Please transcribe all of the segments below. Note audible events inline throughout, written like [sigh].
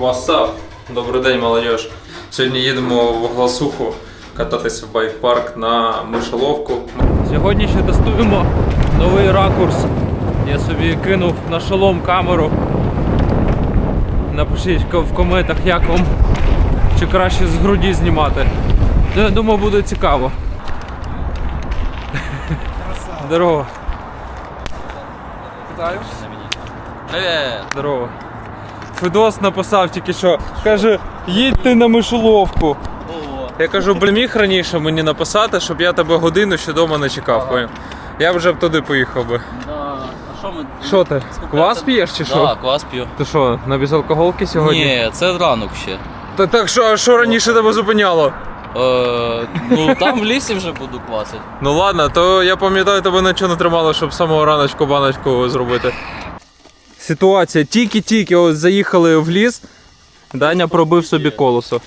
Васап! Добрий день, молодіж. Сьогодні їдемо в Гласуху кататися в байк-парк на мишоловку. Сьогодні ще тестуємо новий ракурс. Я собі кинув на шолом камеру. Напишіть в коментах, як вам чи краще з груді знімати. Я думаю, буде цікаво. [laughs] Здорово. Здорово. Федос написав тільки що. Каже, їдьте на мишоловку. Я кажу, блін, міг раніше мені написати, щоб я тебе годину ще вдома не чекав. поняв? Я вже б туди поїхав би. да. А що ми? Що ти? Квас п'єш чи що? Да, квас п'ю. Ти що, на безалкоголки сьогодні? Ні, це ранок ще. Та так що, а що раніше тебе зупиняло? Е, ну там в лісі вже буду квасити. Ну ладно, то я пам'ятаю, тебе нічого не тримало, щоб з самого раночку баночку зробити. Ситуація, тільки-тільки ось заїхали в ліс, Даня пробив собі колесо.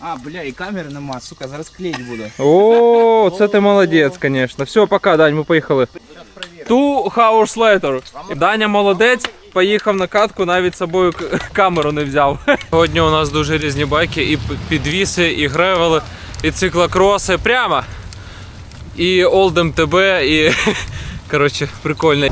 А, бля, і камери нема, сука, зараз клеїть буду. О, це ти молодець, звісно. Все, пока, Дань, ми поїхали. Two hours later. Даня молодець, поїхав на катку, навіть з собою камеру не взяв. [laughs] Сьогодні у нас дуже різні байки, і підвіси, і гревели, і циклокроси. Прямо. І Old'em TB, і [laughs] коротше, прикольно.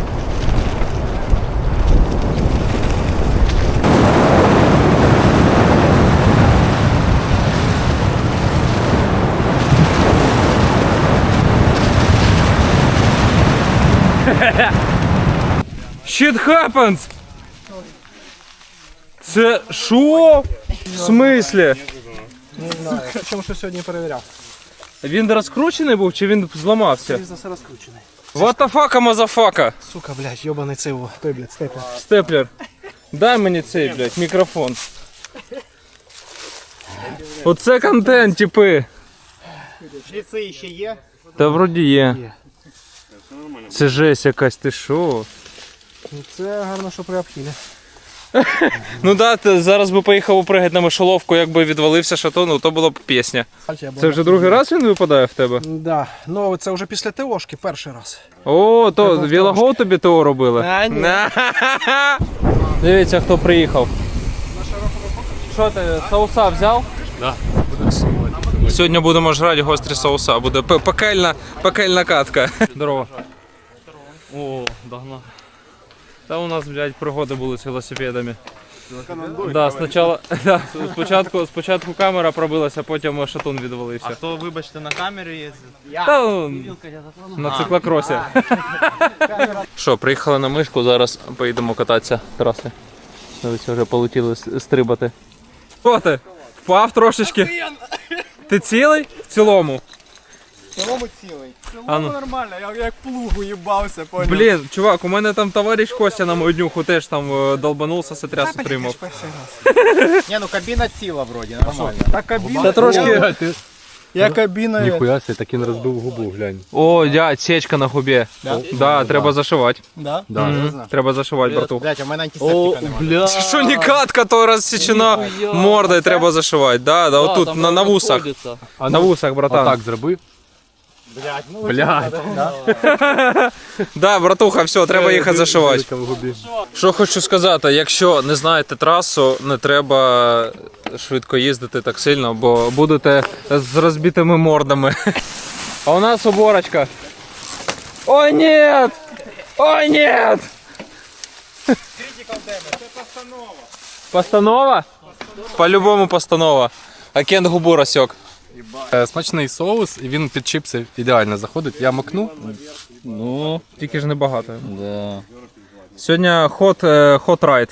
[laughs] Shit happens! Це що? В смислі? Чому що сьогодні перевіряв? Він розкручений був чи він зламався? Він за все розкручений. What the fuck, мазафака? Сука, блядь, йобаний цей во. Той, блядь, степер. Степлер. Дай мені цей, блядь, мікрофон. Оце контент, типи. Шліци ще є? Та вроді є. Є. Це жесть якась, ти що? Ну, Це гарно, що приобхіли. [laughs] Ну да, зараз би поїхав упригати на мишоловку, якби відвалився шатон, ну то було б пісня. Це вже другий раз він випадає в тебе? Да. Ну, це вже після ТОшки перший раз. О, то Вілагов тобі ТО робили? А, ні. Дивіться, хто приїхав. Що ти, соуса взяв? Да. Сьогодні будемо жрати гострі соуса. Буде пекельна, пекельна катка. Здорово. О, догнав. Та у нас, блядь, пригоди були з велосипедами. Да, спочатку, [laughs] да, спочатку, спочатку камера пробилася, потім шатун відвалився. Хто, вибачте, на камері їздить? Та, ну, на циклокросі. [laughs] Що, приїхали на мишку, зараз поїдемо кататися траси. Дивіться, вже полетіли с- стрибати. Що ти? Впав трошечки? Ти цілий? В цілому. Цілому цілий. А ну. нормально, я як плугу їбався, понял. Блін, чувак, у мене там товариш Костя на мою днюху теж там е, долбанувся, сотряс отримав. Не, ну кабина ціла вроді, нормально. Та кабіна. Та трошки. Я кабіна. Ніхуя себе, так він розбив губу, глянь. О, дядь, сечка на губі. Да, треба зашивати. Да? Да. Мгм, Треба зашивати, братух. Блять, у мене антисептика немає. бля. Це що не катка, то розсічена Ніхуя. мордою треба зашивати. Да, да, отут, на, на вусах. А На вусах, братан. Отак зроби. Блять, ну Блядь. [laughs] Да, братуха, все, треба їхати зашивати. Дирка в губі. Що хочу сказати, якщо не знаєте трасу, не треба швидко їздити так сильно, бо будете з розбитими мордами. [laughs] А у нас уборочка. Ой, нет! Ой, нет! Постанова? По-любому постанова. А Кент губу розсек. Е, Смачний соус, і він під чипси ідеально заходить. Я макну. Ну, тільки ж небагато. Да. Сьогодні е, hot ride.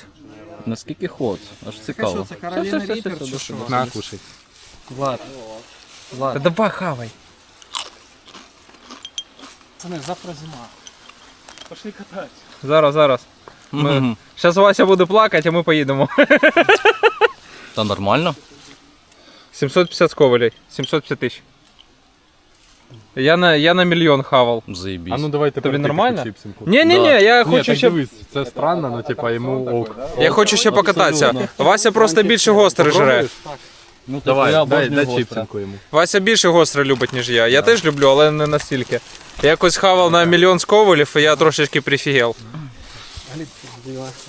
Наскільки ход? Аж цікаво. Це Кароліна Ріпер чи що? На, кушай. Влад. Та давай хавай. Це не завтра зима. Пошли кататися. Зараз, зараз. Ми... Зараз Вася буде плакати, а ми поїдемо. Та нормально. 750 сковалей. 750 тисяч. Я на, я на мільйон хавав. Заєбісь. А ну давайте Тобі нормально? Да. я Ні, хочу так ще. дивись, це странно, ну типа йому ок. Я хочу ще покататися. Вася просто більше гостре жре. Ну, Давай, я дай, дай гостре. чипсинку йому. Вася більше гостре любить, ніж я. Я теж люблю, але не настільки. Я якось хавав на мільйон сковалів, і я трошечки прифігел.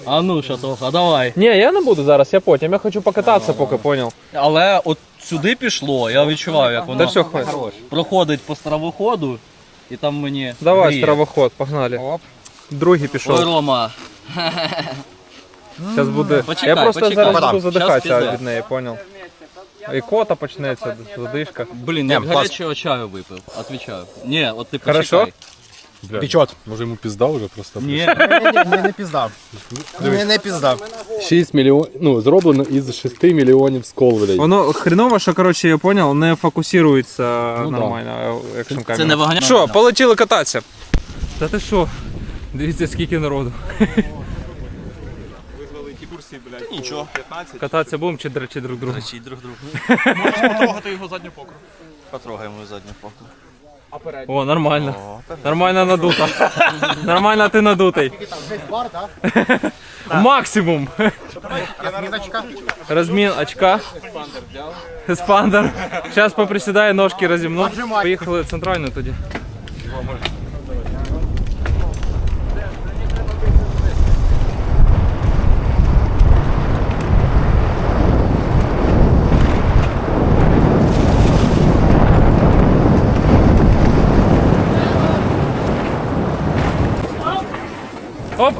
А ну, трохи, давай. Ні, я не буду зараз, я потім. Я хочу покататися, поки поняв. Але от сюди пішло, я відчуваю, як Та воно все, хватить. проходить по стравоходу, і там мені. Давай, гріє. стравоход, погнали. Другий Ой, пішов. Рома. Зараз буде. Почекай, я просто почекай. зараз Щас буду задихатися від неї, поняв. І кота почнеться, задишка. Блін, я б гарячого чаю випив, отвічаю. Ні, от ти Хорошо? почекай. Пічот. Може йому пізда вже просто. Ні, Ні, не піздав. Не, не піздав. 6 мільйонів, ну, зроблено із 6 мільйонів сколвелей. Воно хреново, що коротше, я поняв, не фокусується Ну да. нормально екшн камера. це не вогня. Що, полетіли кататися? Та ти що? Дивіться, скільки народу. Нічого, 15. Кататися будемо чи дрочити друг друга? Чи друг другу. Потрогати його задню покру. Потрогаємо задню поку. О, нормально. Нормально надута. [laughs] Нормально ти надутий. бар, так? [laughs] Максимум. Розмін очка. Еспандер. Зараз поприсідаю, ножки розімну. Поїхали центральну тоді. Оп!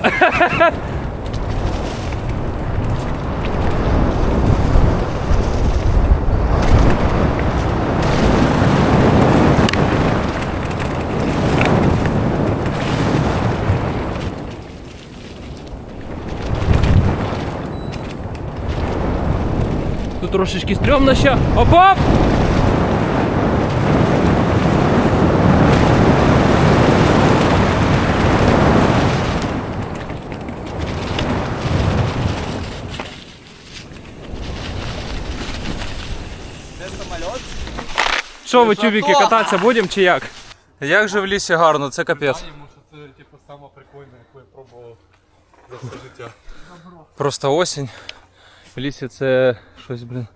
Тут трошечки стрьомно ще. Оп-оп! Що ви, тюбіки, кататися будемо чи як? Як же в лісі гарно, це капець. Це типу саме прикольне, яку я пробував за все життя. Просто осінь. В лісі це щось, блін,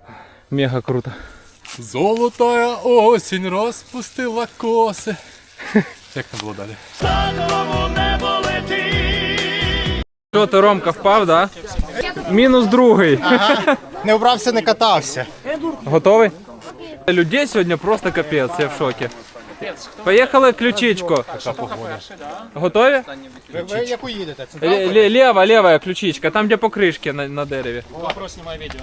мега круто. Золотая осінь розпустила коси. [laughs] Як не було далі? Що ти, Ромка, впав, да? Мінус другий. Не вбрався, не катався. Готовий? Людей сьогодні просто капець, я в шокі. Поїхали ключичку. Готові? Ви, ви як уїдете? Ле- ле- Лева, левая ключичка, там де покришки на, на дереві. Вопрос снимай видео.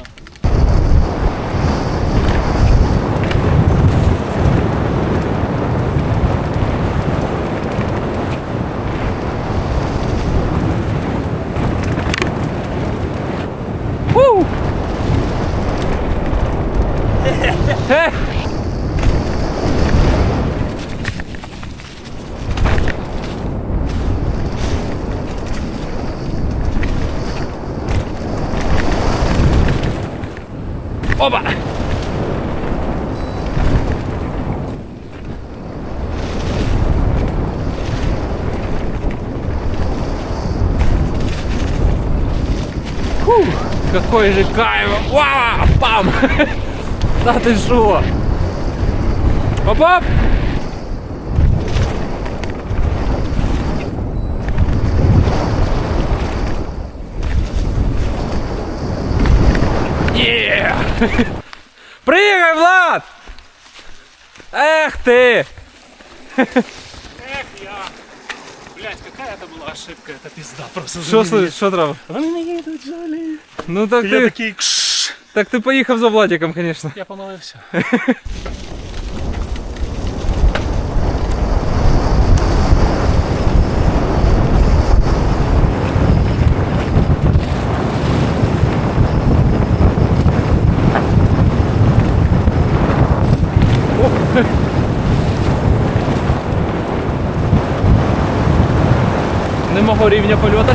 Какой же кайф! Вау! Пам! [laughs] Да ты шо? Оп-оп! Е! [laughs] Прыгай, Влад! Эх ты! [laughs] Эх, я. Блять, какая это была ошибка, это пизда просто. Що слышиш, що треба? Вони не їдуть жалі. Ну так Я ти, такий кш. так ти поїхав за Владиком, конечно. Я помолився. [laughs] Не мого рівня польоту.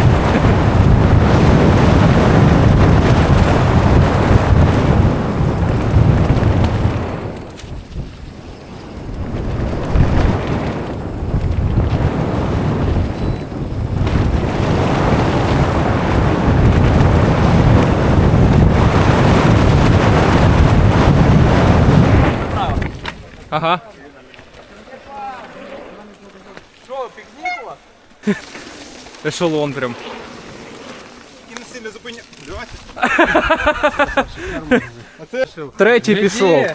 Ага. Ешелон прям. Третій пішов.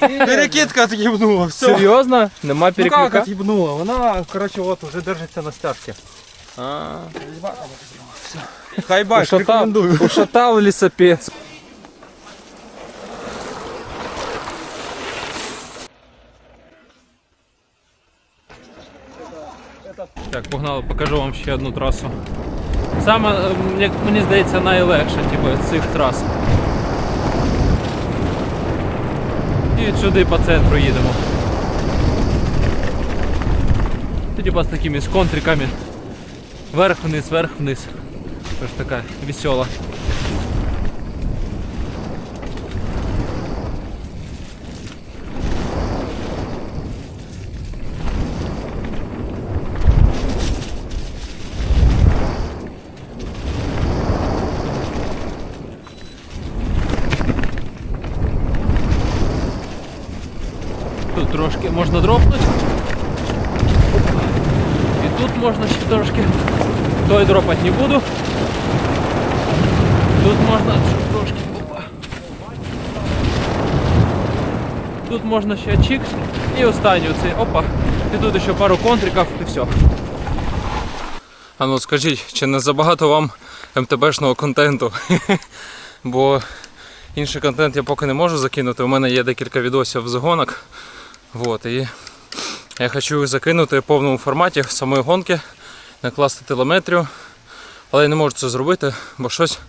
Перекидка отъебнула, все. Серйозно? Нема Ну как переклика? отъебнула? Вона, короче, вот уже держится на стяжке. А, Хайбаш, Ушатав, рекомендую. ушатав лісопець. Так, погнали, покажу вам ще одну трасу. Саме, ем, як мені здається, найлегша, типу, з цих трас. І сюди по центру їдемо. Тоді типа з такими з контриками. Вверх-вниз, вверх-вниз. Тож така весела. Трошки можна дропнути. І тут можна ще трошки. Той дропати не буду. Тут можна ще трошки. Опа. Тут можна ще чікс. І останній оцей. Опа. І тут ще пару контриків і все. А ну скажіть, чи не забагато вам МТБшного контенту? [laughs] Бо інший контент я поки не можу закинути. У мене є декілька відосів з гонок. Вот, і я хочу закинути в повному форматі самої гонки, накласти телеметрію. Але я не можу це зробити, бо щось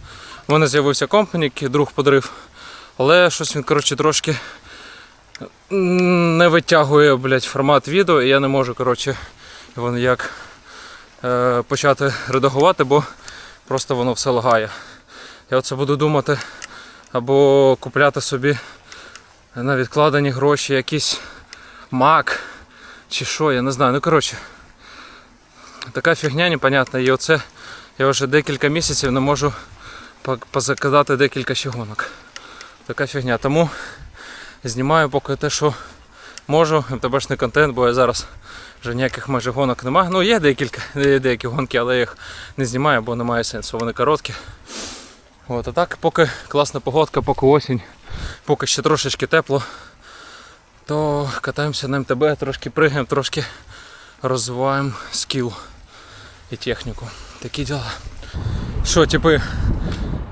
у мене з'явився компанік, який друг подарив. Але щось він коротше, трошки не витягує блядь, формат відео, і я не можу коротше, його ніяк е, почати редагувати, бо просто воно все лагає. Я оце буду думати або купляти собі на відкладені гроші якийсь мак чи що, я не знаю. Ну коротше, така фігня непонятна. І оце я вже декілька місяців не можу по- позакидати декілька ще гонок. Така фігня. Тому знімаю поки те, що можу, МТБшний контент, бо я зараз вже ніяких майже гонок немає. Ну є декілька, є деякі гонки, але я їх не знімаю, бо немає сенсу, вони короткі. От, а так, поки класна погодка, поки осінь, поки ще трошечки тепло, то катаємося на МТБ, трошки пригаємо, трошки розвиваємо скіл і техніку. Такі діла. Що, типи,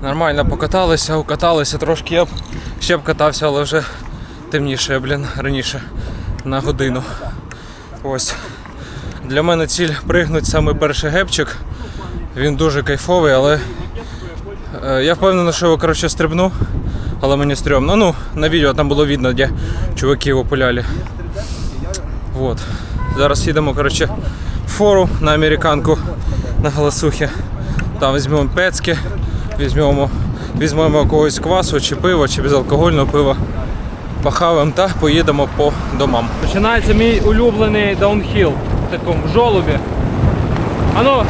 нормально покаталися, укаталися, трошки я б ще б катався, але вже темніше, блін, раніше на годину. Ось. Для мене ціль пригнути саме перший гепчик. Він дуже кайфовий, але е, я впевнений, що його коротше, стрибну, але мені стрьомно. Ну, на відео там було видно, де чуваки його пуляли. Вот. Зараз їдемо коротше, в фору на американку на голосухи. Там візьмемо пецьки, візьмемо, візьмемо якогось квасу, чи пиво, чи безалкогольного пива. Похаваємо та поїдемо по домам. Починається мій улюблений даунхіл в такому жолобі. Ану.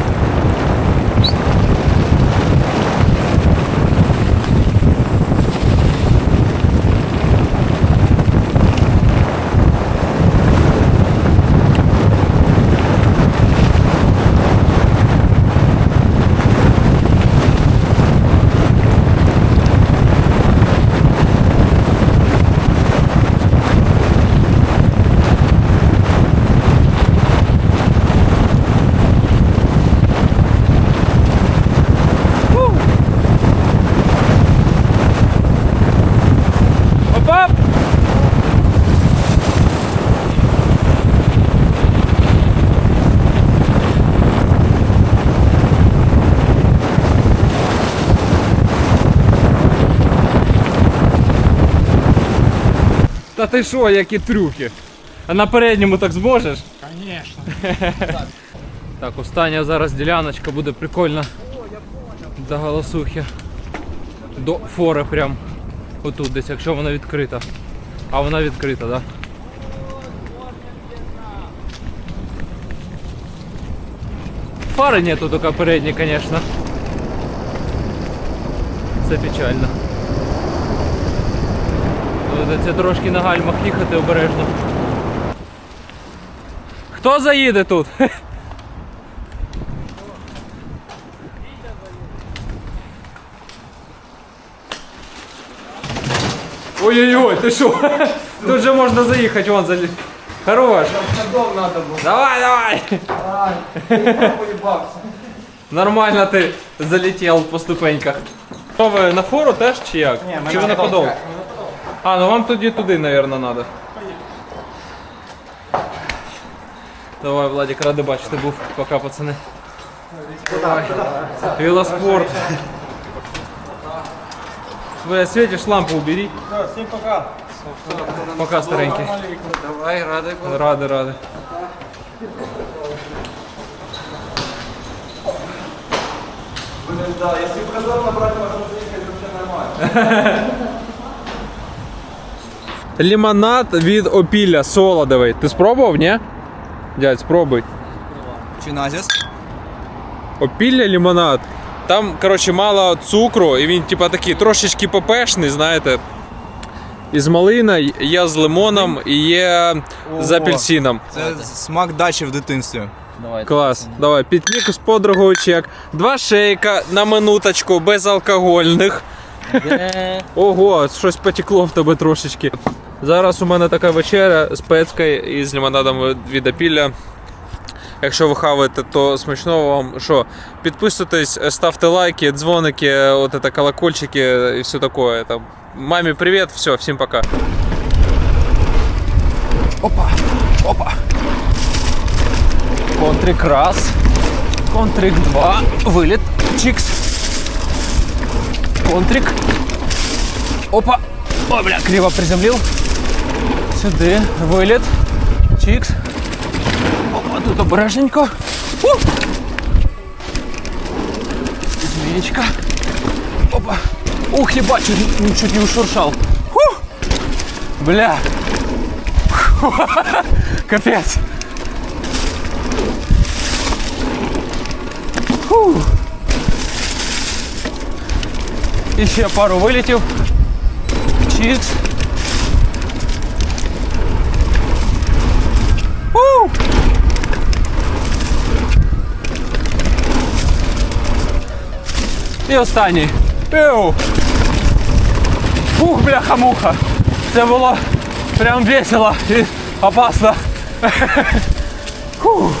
Опа! Та ти що, які трюки? А на передньому так зможеш? Конечно. [laughs] Так, остання зараз діляночка буде прикольна. До голосухи. До фори прям. Отут десь, якщо вона відкрита. А вона відкрита, так? Да? Фари нету только передней, конечно. Це печально. Це трошки на гальмах їхати обережно. Хто заїде тут? Ой-ой-ой, ти що? Тут же можна заїхати, вон заліз. Хорош. Давай, давай. Нормально ти залетів по ступеньках. Що ви на фору теж чи як? Ні, чи ви на подол? А, ну вам тоді туди, мабуть, треба. Давай, Владик, радий бачити був. Пока, пацани. Давай. Велоспорт. Бля, светишь, лампу убери. Да, всем пока. Пока, старенький. Давай, був. Рады, рады. [laughs] Лимонад від опілля солодовий. Ти спробував, ні? Дядь, спробуй. Чиназіс. Опілля лимонад. Там, коротше, мало цукру, і він, типа, такий трошечки пепешний, знаєте. Із малина, є з лимоном і є з Ого. апельсином. Це смак дачі в дитинстві. Давай. Клас. Давай, пікнік з подругою чек. Два шейка на минуточку, безалкогольних. Де? Ого, щось потекло в тебе трошечки. Зараз у мене така вечеря з пецькою і з лимонадом від апілля. Якщо ви хаваєте, то смачного вам. Що, підписуйтесь, ставте лайки, дзвоники, от это, колокольчики і все такое. Там. Мамі привіт, все, всім пока. Опа. Контрик раз. Контрик два. Виліт. Чікс. Контрик. Опа. Ой, бля, криво приземлив. Сюди. Виліт. Чікс. Опа, тут обережненько. У! Змієчка. Опа. Ух, єбать, чуть, чуть не ушуршал. Фу! Бля. [laughs] Капець. Фу. І ще пару вилітів. Чікс. І останній. Пиу. Фух, бляха-муха. Це було прям весело і опасно. [laughs] Фух.